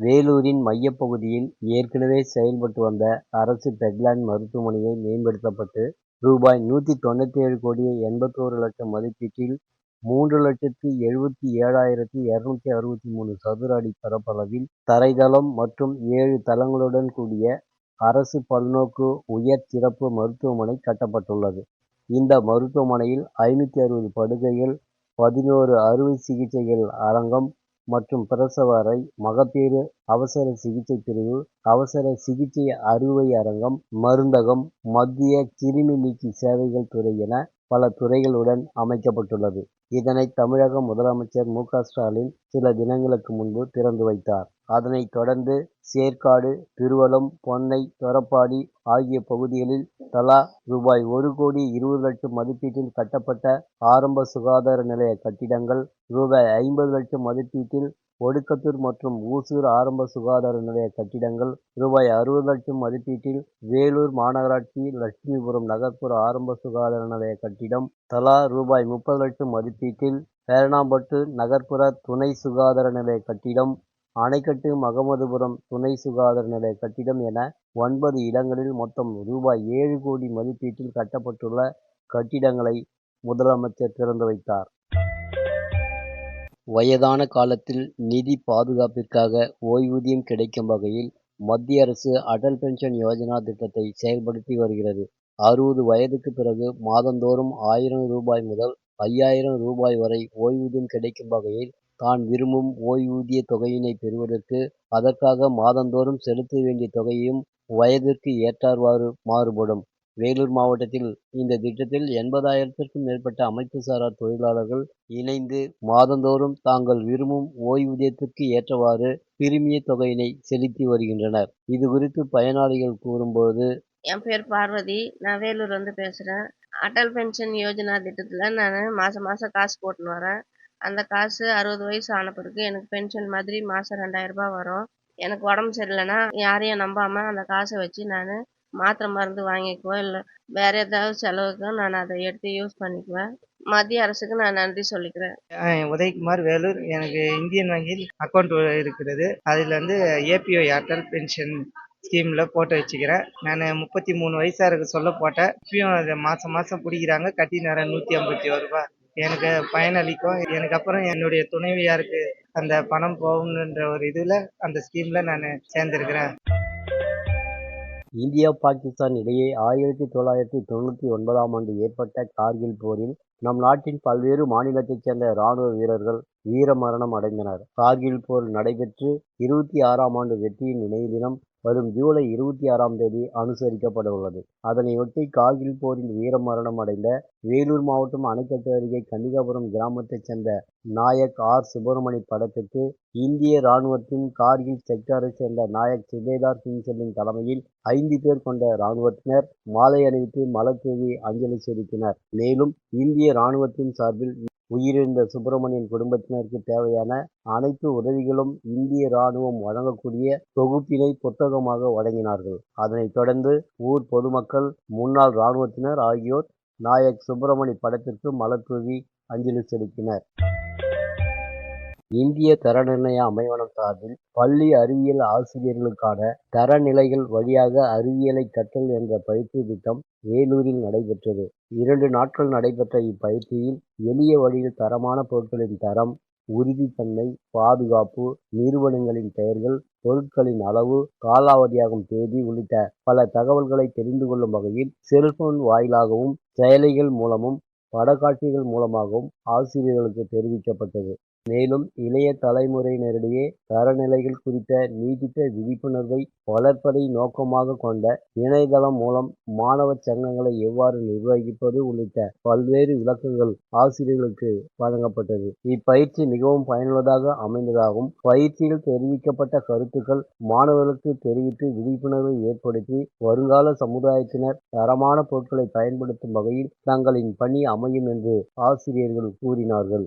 வேலூரின் மையப்பகுதியில் ஏற்கனவே செயல்பட்டு வந்த அரசு பெட்லேண்ட் மருத்துவமனையை மேம்படுத்தப்பட்டு ரூபாய் நூற்றி தொண்ணூற்றி ஏழு கோடியே எண்பத்தோரு லட்சம் மதிப்பீட்டில் மூன்று லட்சத்தி எழுபத்தி ஏழாயிரத்தி இருநூத்தி அறுபத்தி மூணு சதுர அடி பரப்பளவில் தரைதளம் மற்றும் ஏழு தளங்களுடன் கூடிய அரசு பல்நோக்கு உயர் சிறப்பு மருத்துவமனை கட்டப்பட்டுள்ளது. இந்த மருத்துவமனையில் ஐநூற்றி அறுபது படுக்கைகள் பதினோரு அறுவை சிகிச்சைகள் அரங்கம் மற்றும் பிரசவ அறை மகப்பேறு அவசர சிகிச்சை பிரிவு அவசர சிகிச்சை அறுவை அரங்கம் மருந்தகம் மத்திய கிருமி நீக்கி சேவைகள் துறை என பல துறைகளுடன் அமைக்கப்பட்டுள்ளது. இதனை தமிழக முதலமைச்சர் மு க ஸ்டாலின் சில தினங்களுக்கு முன்பு திறந்து வைத்தார். அதனைத் தொடர்ந்து சேற்காடு திருவலம் பொன்னை தொரப்பாடி ஆகிய பகுதிகளில் தலா ரூபாய் ஒரு கோடி இருபது லட்சம் மதிப்பீட்டில் கட்டப்பட்ட ஆரம்ப சுகாதார நிலைய கட்டிடங்கள் ரூபாய் ஐம்பது லட்சம் மதிப்பீட்டில் ஒடுக்கத்தூர் மற்றும் ஊசூர் ஆரம்ப சுகாதார நிலைய கட்டிடங்கள் ரூபாய் அறுபது லட்சம் மதிப்பீட்டில் வேலூர் மாநகராட்சி லட்சுமிபுரம் நகர்ப்புற ஆரம்ப சுகாதார நிலைய கட்டிடம் தலா ரூபாய் முப்பது லட்சம் மதிப்பீட்டில் பேரணாம்பட்டு நகர்ப்புற துணை சுகாதார நிலைய கட்டிடம் அணைக்கட்டு மகமதுபுரம் துணை சுகாதார நிலைய கட்டிடம் என ஒன்பது இடங்களில் மொத்தம் ரூபாய் ஏழு கோடி மதிப்பீட்டில் கட்டப்பட்டுள்ள கட்டிடங்களை முதலமைச்சர் திறந்து வைத்தார். வயதான காலத்தில் நிதி பாதுகாப்பிற்காக ஓய்வூதியம் கிடைக்கும் வகையில் மத்திய அரசு அடல் பென்ஷன் யோஜனா திட்டத்தை செயல்படுத்தி வருகிறது. அறுபது வயதுக்கு பிறகு மாதந்தோறும் ஆயிரம் ரூபாய் முதல் ஐயாயிரம் ரூபாய் வரை ஓய்வூதியம் கிடைக்கும் வகையில் தான் விரும்பும் ஓய்வூதிய தொகையினை பெறுவதற்கு அதற்காக மாதந்தோறும் செலுத்த வேண்டிய தொகையும் வயதிற்கு ஏற்றார்வாறு மாறுபடும். வேலூர் மாவட்டத்தில் இந்த திட்டத்தில் எண்பதாயிரத்திற்கும் மேற்பட்ட அமைப்பு சாரா தொழிலாளர்கள் இணைந்து மாதந்தோறும் தாங்கள் விரும்பும் ஓய்வூதியத்திற்கு ஏற்றவாறு பிரிமிய தொகையினை செலுத்தி வருகின்றனர். இது குறித்து பயனாளிகள் கூறும்போது என் பேர் பார்வதி. நான் வேலூர் வந்து பேசுகிறேன் அடல் பென்ஷன் யோஜனா திட்டத்தில் நான் மாதம் மாதம் காசு போட்டுன்னு வரேன். அந்த காசு அறுபது வயசு ஆன பிறகு எனக்கு பென்ஷன் மாதிரி மாதம் ரெண்டாயிரரூபா வரும். எனக்கு உடம்பு சரியில்லைன்னா யாரையும் நம்பாமல் அந்த காசை வச்சு நான் மாத்திரை மருந்து வாங்கிக்குவேன் இல்லை வேறு ஏதாவது செலவுக்கும் நான் அதை எடுத்து யூஸ் பண்ணிக்குவேன். மத்திய அரசுக்கு நான் நன்றி சொல்லிக்கிறேன். உதயகுமார் வேலூர் எனக்கு இந்தியன் வங்கியில் அக்கௌண்ட் இருக்கிறது. அதில் வந்து ஏபிஓ ஏர்டெல் பென்ஷன் ஸ்கீமில் போட்டு வச்சுக்கிறேன். நான் முப்பத்தி மூணு வயசாக இருக்க சொல்ல போட்டேன். இப்பயும் அதை மாதம் மாதம் பிடிக்கிறாங்க. கட்டி நேரம் நூற்றி ஐம்பத்தி ஒரு ரூபா எனக்கு பயனளிக்கும் எனக்கு அப்புறம் என்னுடைய துணைவியாருக்கு அந்த பணம் போகணுன்ற ஒரு இதில் அந்த ஸ்கீமில் நான் சேர்ந்துருக்கிறேன். இந்தியா பாகிஸ்தான் இடையே ஆயிரத்தி தொள்ளாயிரத்தி தொண்ணூற்றி ஒன்பதாம் ஆண்டு ஏற்பட்ட கார்கில் போரில் நம் நாட்டின் பல்வேறு மாநிலத்தைச் சேர்ந்த இராணுவ வீரர்கள் வீரமரணம் அடைந்தனர். கார்கில் போர் நடைபெற்று இருபத்தி ஆறாம் ஆண்டு வெற்றியின் நினைவு தினம் வரும் ஜூலை இருபத்தி ஆறாம் தேதி அனுசரிக்கப்பட உள்ளது அதனையொட்டி கார்கில் போரில் வீரமரணம் அடைந்த வேலூர் மாவட்டம் அணைக்கட்டு அருகே கன்னிகாபுரம் கிராமத்தைச் சேர்ந்த நாயக் ஆர். சுப்பிரமணி படத்துக்கு இந்திய இராணுவத்தின் கார்கில் செக்டாரைச் சேர்ந்த நாயக் சுபேதார் சிங் செல்லின் தலைமையில் ஐந்து பேர் கொண்ட இராணுவத்தினர் மாலை அணிவித்து மலர் அஞ்சலி செலுத்தினர். மேலும் இந்திய இராணுவத்தின் சார்பில் உயிரிழந்த சுப்பிரமணியன் குடும்பத்தினருக்கு தேவையான அனைத்து உதவிகளும் இந்திய ராணுவம் வழங்கக்கூடிய தொகுப்பினை புத்தகமாக வழங்கினார்கள். அதனைத் தொடர்ந்து ஊர் பொதுமக்கள் முன்னாள் இராணுவத்தினர் ஆகியோர் நாயக் சுப்பிரமணி படத்திற்கு மலர் தூவி அஞ்சலி செலுத்தினர். இந்திய தர நிர்ணய அமைவனம் சார்பில் பள்ளி அறிவியல் ஆசிரியர்களுக்கான தரநிலைகள் வழியாக அறிவியலை கற்றல் என்ற பயிற்சி திட்டம் வேலூரில் நடைபெற்றது. இரண்டு நாட்கள் நடைபெற்ற இப்பயிற்சியில் எளிய வழியில் தரமான பொருட்களின் தரம் உறுதித்தன்மை பாதுகாப்பு நிறுவனங்களின் பெயர்கள் பொருட்களின் அளவு காலாவதியாகும் தேதி உள்ளிட்ட பல தகவல்களை தெரிந்து கொள்ளும் வகையில் செல்போன் வாயிலாகவும் செயலிகள் மூலமும் படக்காட்சிகள் மூலமாகவும் ஆசிரியர்களுக்கு தெரிவிக்கப்பட்டது. மேலும் இளைய தலைமுறையினரிடையே தரநிலைகள் குறித்த நீடித்த விழிப்புணர்வை வளர்ப்பதை நோக்கமாக கொண்ட இணையதளம் மூலம் மாணவர் சங்கங்களை எவ்வாறு நிர்வகிப்பது உள்ளிட்ட பல்வேறு விளக்கங்கள் ஆசிரியர்களுக்கு வழங்கப்பட்டது. இப்பயிற்சி மிகவும் பயனுள்ளதாக அமைந்ததாகவும் பயிற்சியில் தெரிவிக்கப்பட்ட கருத்துக்கள் மாணவர்களுக்கு தெரிவித்து விழிப்புணர்வை ஏற்படுத்தி வருங்கால சமுதாயத்தினர் தரமான பொருட்களை பயன்படுத்தும் வகையில் தங்களின் பணி அமையும் என்று ஆசிரியர்கள் கூறினார்கள்.